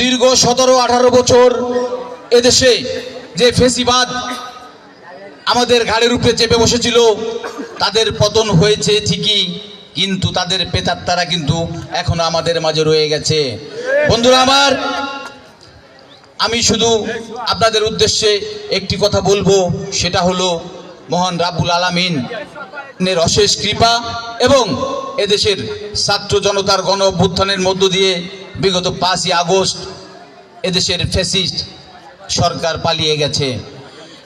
দীর্ঘ সতেরো, আঠারো বছর এদেশে যে ফেসিবাদ আমাদের ঘাড়ের উপরে চেপে বসেছিল, তাদের পতন হয়েছে ঠিকই, কিন্তু তাদের পেতাত্তারা কিন্তু এখনও আমাদের মাঝে রয়ে গেছে। বন্ধুরা আমার, আমি শুধু আপনাদের উদ্দেশ্যে একটি কথা বলব, সেটা হলো মহান রাবুল আলামিনের অশেষ কৃপা এবং এদেশের ছাত্র জনতার গণ অভ্যুত্থানের মধ্য দিয়ে বিগত পাঁচই আগস্ট এদেশের ফেসিস্ট সরকার পালিয়ে গেছে।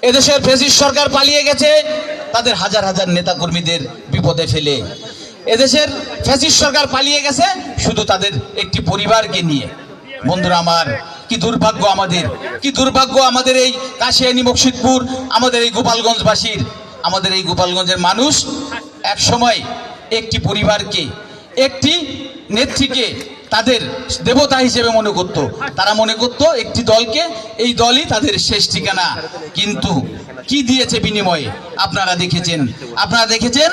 এদেশের ফেসিস্ট সরকার পালিয়ে গেছে, তাদের হাজার হাজার নেতাকর্মীদের বিপদে ফেলে। এদেশের ফ্যাসিস্ট সরকার পালিয়ে গেছে শুধু তাদের একটি পরিবারকে নিয়ে। বন্ধুরা আমার, কি দুর্ভাগ্য আমাদের, কি দুর্ভাগ্য আমাদের এই কাশিয়ানি মকসিদপুর, আমাদের এই গোপালগঞ্জবাসীর, আমাদের এই গোপালগঞ্জের মানুষ এক সময় একটি পরিবারকে, একটি নেত্রীকে তাদের দেবতা হিসেবে মনে করত। তারা মনে করত একটি দলকে, এই দলই তাদের শেষ ঠিকানা। কিন্তু কি দিয়েছে বিনিময়ে? আপনারা দেখেছেন। আপনারা দেখেছেন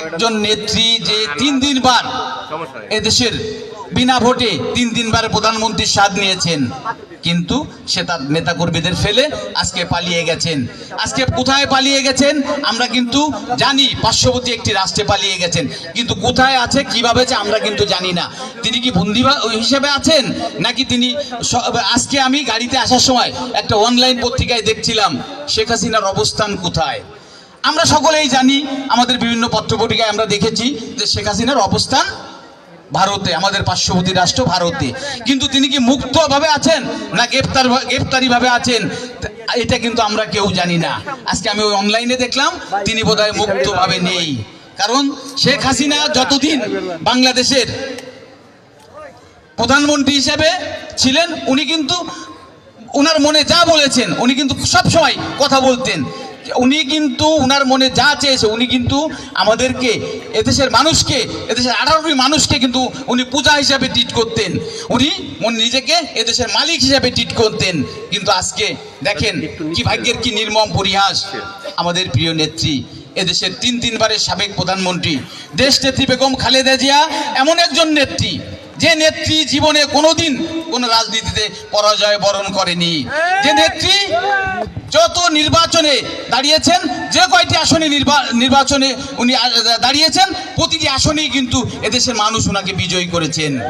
একজন নেত্রী যে তিন দিনবার এদেশের বিনা ভোটে তিন দিনবার প্রধানমন্ত্রীর স্বাদ নিয়েছেন। কিন্তু সে তার নেতাকর্মীদের ফেলে আজকে পালিয়ে গেছেন। আজকে কোথায় পালিয়ে গেছেন? আমরা কিন্তু জানি, পার্শ্ববর্তী একটি রাষ্ট্রে পালিয়ে গেছেন। কিন্তু কোথায় আছে, কীভাবে আছে, আমরা কিন্তু জানি না। তিনি কি বন্দি হিসেবে আছেন? নাকি তিনি আজকে আমি গাড়িতে আসার সময় একটা অনলাইন পত্রিকায় দেখছিলাম, শেখ হাসিনার অবস্থান কোথায়? আমরা সকলেই জানি, আমাদের বিভিন্ন পত্রপত্রিকায় আমরা দেখেছি যে শেখ হাসিনার অবস্থান ভারতে, আমাদের পার্শ্ববর্তী রাষ্ট্র ভারতে। কিন্তু তিনি কি মুক্তভাবে আছেন না গ্রেপ্তার গ্রেপ্তারি ভাবে আছেন? এটা কিন্তু আমরা কেউ জানি না। আজকে আমি ওই অনলাইনে দেখলাম, তিনি বোধ বোধহয় মুক্তভাবে নেই। কারণ শেখ হাসিনা যতদিন বাংলাদেশের প্রধানমন্ত্রী হিসেবে ছিলেন, উনি কিন্তু ওনার মনে যা বলেছেন, উনি কিন্তু সবসময় কথা বলতেন। উনি কিন্তু উনার মনে যা চেয়েছে উনি কিন্তু আমাদেরকে এদেশের মানুষকে এদেশের আঠারোটি মানুষকে কিন্তু উনি পূজা হিসাবে ট্রিট করতেন। উনি নিজেকে এদেশের মালিক হিসাবে ট্রিট করতেন। কিন্তু আজকে দেখেন কি ভাগ্যের কি নির্মম পরিহাস। আমাদের প্রিয় নেত্রী এদেশের তিন তিনবারের সাবেক প্রধানমন্ত্রী দেশ নেত্রী বেগম খালেদা জিয়া এমন একজন নেত্রী যে নেত্রী জীবনে কোনোদিন কোন রাজনীতিতে পরাজয় বরণ করেনি। যে নেত্রী যত নির্বাচনে দাঁড়িয়েছেন, যে কয়টি আসনে নির্বা- নির্বাচনে উনি দাঁড়িয়েছেন, প্রতিটি আসনেই কিন্তু এদেশের মানুষ ওনাকে বিজয়ী করেছেন।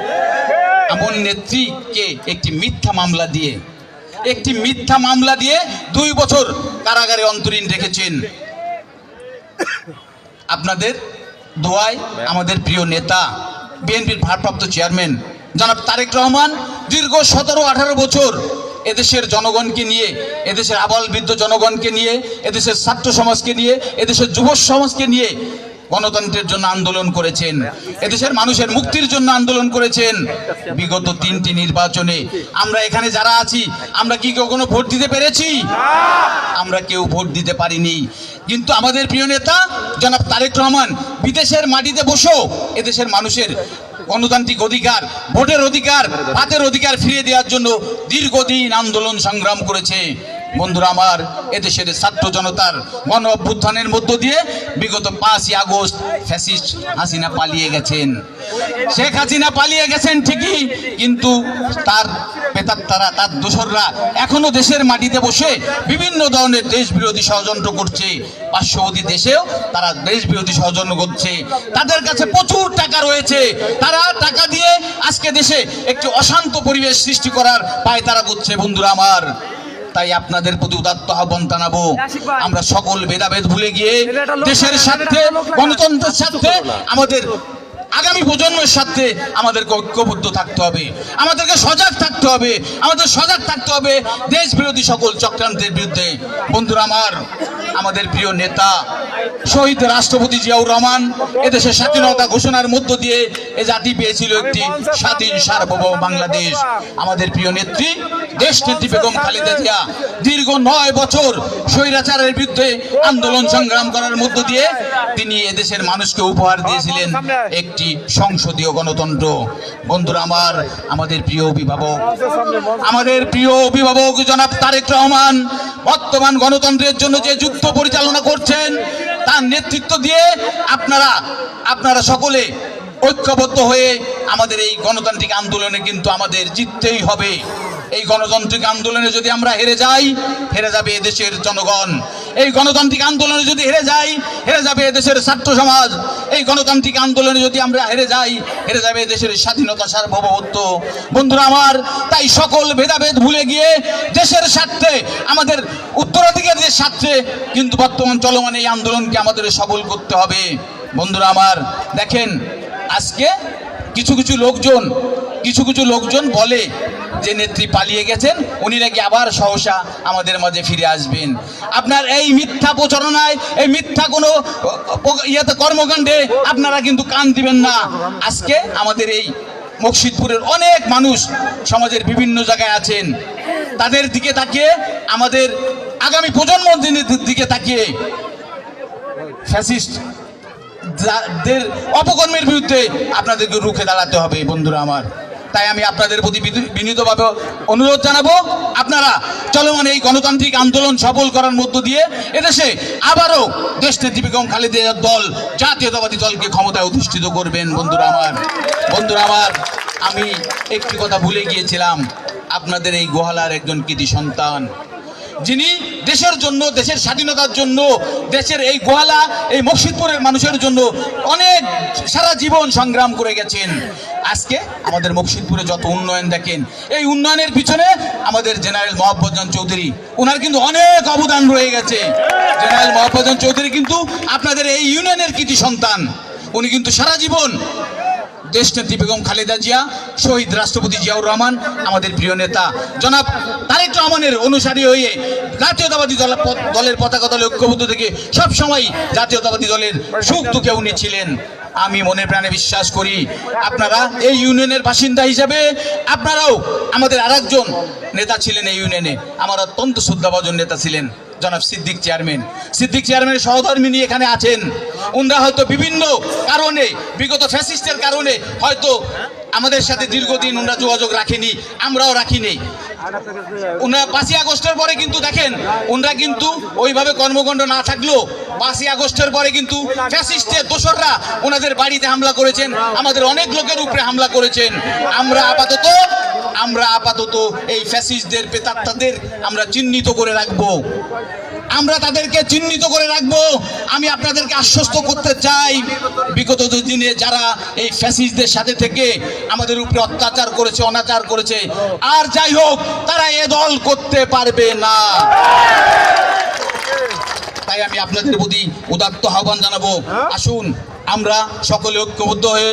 এমন নেত্রীকে একটি মিথ্যা মামলা দিয়ে, একটি মিথ্যা মামলা দিয়ে দুই বছর কারাগারে অন্তরীণ রেখেছেন। আপনাদের দোয়ায় আমাদের প্রিয় নেতা, বিএনপির ভারপ্রাপ্ত চেয়ারম্যান, জনাব তারেক রহমান, দীর্ঘ সতেরো আঠারো বছর এদেশের জনগণকে নিয়ে, এদেশের আবাল বৃদ্ধ জনগণকে নিয়ে, এদেশের ছাত্র সমাজকে নিয়ে, এদেশের যুব সমাজকে নিয়ে গণতন্ত্রের জন্য আন্দোলন করেছেন, এদেশের মানুষের মুক্তির জন্য আন্দোলন করেছেন। বিগত তিনটি নির্বাচনে আমরা এখানে যারা আছি, আমরা কি কখনো ভোট দিতে পেরেছি? আমরা কেউ ভোট দিতে পারিনি। কিন্তু আমাদের প্রিয় নেতা জনাব তারেক রহমান, বিদেশের মাটিতে বসেও এদেশের মানুষের গণতান্ত্রিক অধিকার ভোটের অধিকার হাতের অধিকার ফিরিয়ে দেওয়ার জন্য দীর্ঘদিন আন্দোলন সংগ্রাম করেছে। বন্ধুরা আমার, এদেশের ছাত্র জনতার গণ অভ্যুত্থানের মধ্য দিয়ে বিগত পাঁচই আগস্ট ফ্যাসিস্ট হাসিনা পালিয়ে গেছেন। শেখ হাসিনা পালিয়ে গেছেন ঠিকই, কিন্তু তার পেতাত্তারা, তার দোসররা এখনও দেশের মাটিতে বসে বিভিন্ন ধরনের দেশ বিরোধী ষড়যন্ত্র করছে। পার্শ্ববর্তী দেশেও তারা দেশ বিরোধী ষড়যন্ত্র করছে। তাদের কাছে প্রচুর টাকা রয়েছে। তারা টাকা দিয়ে আজকে দেশে একটি অশান্ত পরিবেশ সৃষ্টি করার পায় তারা করছে বন্ধুরা আমার। তাই আপনাদের প্রতি উদাত্ত আহ্বান জানাব। আমরা সকল ভেদাভেদ ভুলে গিয়ে দেশের স্বার্থে গণতন্ত্রের স্বার্থে আমাদের আগামী প্রজন্মের সাথে আমাদেরকে ঐক্যবদ্ধ থাকতে হবে। আমাদেরকে সজাগ থাকতে হবে। আমাদের সজাগ থাকতে হবে দেশ বিরোধী সকল চক্রান্তের বিরুদ্ধে। বন্ধুরা আমার আমাদের প্রিয় নেতা শহীদ রাষ্ট্রপতি জিয়াউর রহমান এদেশের স্বাধীনতা ঘোষণার মধ্য দিয়ে এ জাতি পেয়েছিল একটি স্বাধীন সার্বভৌম বাংলাদেশ। আমাদের প্রিয় নেত্রী দেশ নেত্রী বেগম খালেদা জিয়া। দীর্ঘ নয় বছর স্বৈরাচারের বিরুদ্ধে আন্দোলন সংগ্রাম করার মধ্য দিয়ে তিনি এদেশের মানুষকে উপহার দিয়েছিলেন একটি সংসদীয় গণতন্ত্র। বন্ধুরা আমার, আমাদের প্রিয় অভিভাবক, আমাদের প্রিয় অভিভাবক জনাব তারেক রহমান, বর্তমান গণতন্ত্রের জন্য যে যুদ্ধ পরিচালনা করছেন, তার নেতৃত্ব দিয়ে আপনারা আপনারা সকলে ঐক্যবদ্ধ হয়ে আমাদের এই গণতান্ত্রিক আন্দোলনে কিন্তু আমাদের জিততেই হবে। এই গণতান্ত্রিক আন্দোলনে যদি আমরা হেরে যাই, হেরে যাবে এদেশের জনগণ। এই গণতান্ত্রিক আন্দোলনে যদি হেরে যাই, হেরে যাবে এদেশের ছাত্র সমাজ। এই গণতান্ত্রিক আন্দোলনে যদি আমরা হেরে যাই, হেরে যাবে দেশের স্বাধীনতা সার্বভৌমত্ব। বন্ধুরা আমার, তাই সকল ভেদাভেদ ভুলে গিয়ে দেশের স্বার্থে, আমাদের উত্তরাধিকারীদের স্বার্থে, কিন্তু বর্তমান চলমান এই আন্দোলনকে আমাদের সবল করতে হবে। বন্ধুরা আমার, দেখেন, আজকে কিছু কিছু লোকজন, কিছু কিছু লোকজন বলে যে নেত্রী পালিয়ে গেছেন, উনি নাকি আবার সহসা আমাদের মাঝে ফিরে আসবেন। আপনার এই মিথ্যা প্রচারণায়, এই মিথ্যা কোনো ইয়েতে কর্মকাণ্ডে আপনারা কিন্তু কান দিবেন না। আজকে আমাদের এই মকসিদপুরের অনেক মানুষ সমাজের বিভিন্ন জায়গায় আছেন। তাদের দিকে তাকিয়ে, আমাদের আগামী প্রজন্মের দিনের দিকে তাকিয়ে ফ্যাসিস্ট অপকর্মের বিরুদ্ধে আপনাদেরকে রুখে দাঁড়াতে হবে, বন্ধুরা আমার। তাই আমি আপনাদের প্রতি বিনীতভাবে অনুরোধ জানাব, আপনারা চলমান এই গণতান্ত্রিক আন্দোলন সফল করার মধ্য দিয়ে এদেশে আবারও দেশ নেত্রী বেগম খালেদা দল, জাতীয়তাবাদী দলকে ক্ষমতায় অধিষ্ঠিত করবেন, বন্ধুরা আমার। বন্ধুরা আমার, আমি একটি কথা ভুলে গিয়েছিলাম, আপনাদের এই গোহালার একজন কৃতি সন্তান যিনি দেশের জন্য, দেশের স্বাধীনতার জন্য, দেশের এই গোয়ালা, এই মকসিদপুরের মানুষের জন্য অনেক সারা জীবন সংগ্রাম করে গেছেন। আজকে আমাদের মকসিদপুরে যত উন্নয়ন দেখেন, এই উন্নয়নের পিছনে আমাদের জেনারেল মোহাম্মদজান চৌধুরী ওনার কিন্তু অনেক অবদান রয়ে গেছে। জেনারেল মোহাম্মদজান চৌধুরী কিন্তু আপনাদের এই ইউনিয়নের কৃতি সন্তান। উনি কিন্তু সারা জীবন দেশনেত্রী বেগম খালেদা জিয়া, শহীদ রাষ্ট্রপতি জিয়াউর রহমান, আমাদের প্রিয় নেতা। জনাব তারেক রহমানের অনুসারী হয়ে জাতীয়তাবাদী দল দলের পতাকা দলে ঐক্যবদ্ধ থেকে সবসময় জাতীয়তাবাদী দলের সুখ দুঃখে উনি ছিলেন। আমি মনে প্রাণে বিশ্বাস করি, আপনারা এই ইউনিয়নের বাসিন্দা হিসাবে, আপনারাও আমাদের আরেকজন নেতা ছিলেন এই ইউনিয়নে। আমার অত্যন্ত শ্রদ্ধাভাজন নেতা ছিলেন জনাব সিদ্দিক চেয়ারম্যান। সিদ্দিক চেয়ারম্যানের সহধর্মিনী এখানে আছেন। উনরা হয়তো বিভিন্ন কারণে, বিগত ফ্যাসিস্টের কারণে হয়তো আমাদের সাথে দীর্ঘদিন ওনারা যোগাযোগ রাখেনি, আমরাও রাখিনি। ওনারা পাঁচই আগস্টের পরে কিন্তু দেখেন ওনারা কিন্তু ওইভাবে কর্মকাণ্ড না থাকলেও পাঁচই আগস্টের পরে কিন্তু ফ্যাসিস্টের দোসররা ওনাদের বাড়িতে হামলা করেছেন, আমাদের অনেক লোকের উপরে হামলা করেছেন। আমরা আপাতত আমরা আপাতত এই ফ্যাসিস্টদের পেতাত্তাদের আমরা চিহ্নিত করে রাখব। আমরা তাদেরকে চিহ্নিত করে রাখব। আমি আপনাদেরকে আশ্বস্ত করতে চাই, বিগত দিনে যারা এই ফ্যাসিস্টদের সাথে থেকে আমাদের উপরে অত্যাচার করেছে, অনাচার করেছে, আর যাই হোক, তারা এ দল করতে পারবে না। তাই আমি আপনাদের প্রতি উদাত্ত আহ্বান জানাব। আসুন, আমরা সকলে ঐক্যবদ্ধ হয়ে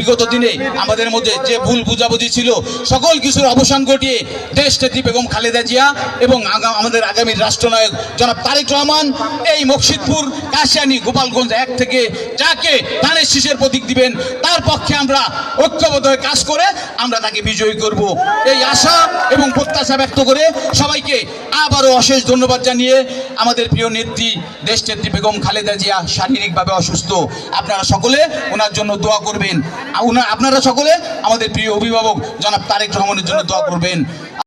বিগত দিনে আমাদের মধ্যে যে ভুল বুঝাবুঝি ছিল, সকল কিছুর অবসান ঘটিয়ে দেশ নেত্রী বেগম খালেদা জিয়া এবং আমাদের আগামী রাষ্ট্রনায়ক জনাব তারেক রহমান এই মকসিদপুর কাশিয়ানি, গোপালগঞ্জ এক থেকে যাকে ধানের শীষের প্রতীক দিবেন, তার পক্ষে আমরা ঐক্যবদ্ধ হয়ে কাজ করে আমরা তাকে বিজয়ী করব। এই আশা এবং প্রত্যাশা ব্যক্ত করে সবাইকে আবারও অশেষ ধন্যবাদ জানিয়ে আমাদের প্রিয় নেত্রী দেশ নেত্রী বেগম খালেদা জিয়া শারীরিকভাবে অসুস্থ। আপনারা সকলে ওনার জন্য দোয়া করবেন। আপনারা সকলে আমাদের প্রিয় অভিভাবক জনাব তারেক রহমানের জন্য দোয়া করবেন।